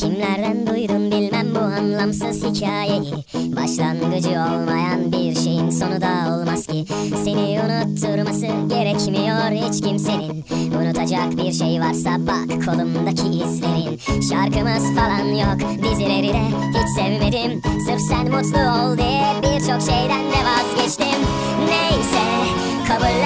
Kimlerden duydum bilmem bu anlamsız hikayeyi. Başlangıcı olmayan bir şeyin sonu da olmaz ki. Seni unutturması gerekmiyor hiç kimsenin. Unutacak bir şey varsa bak kolumdaki izlerin. Şarkımız falan yok dizileri de hiç sevmedim. Sırf sen mutlu ol diye birçok şeyden de vazgeçtim. Neyse kabullenmişsin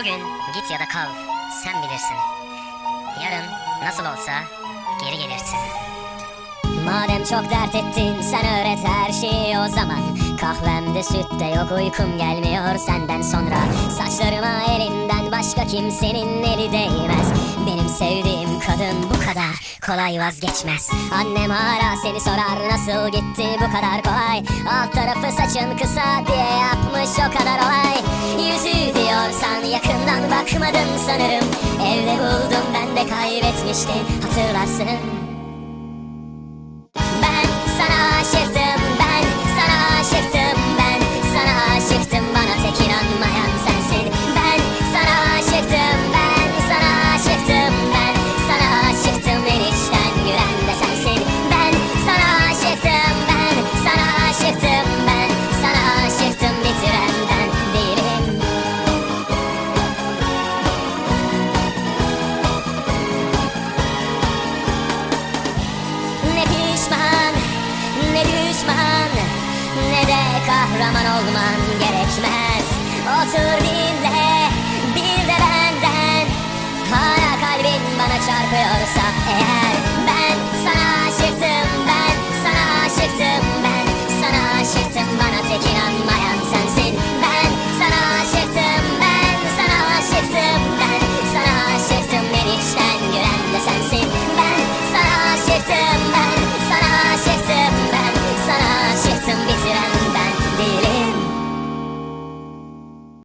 Bugün git ya da kal, sen bilirsin. Yarın nasıl olsa geri gelirsin. Madem çok dert ettin sen öğret her şeyi o zaman. Kahvemde sütte yok uykum gelmiyor senden sonra. Saçlarıma elinden başka kimsenin eli değmez. Benim sevdiğim kadın bu kadar kolay vazgeçmez. Annem hala seni sorar nasıl gitti bu kadar kolay? Alt tarafı saçın kısa diye yapmış bakmadın sanırım. Evde buldum ben de kaybetmiştim. Hatırlarsın kahraman olman gerekmez. Otur dinle,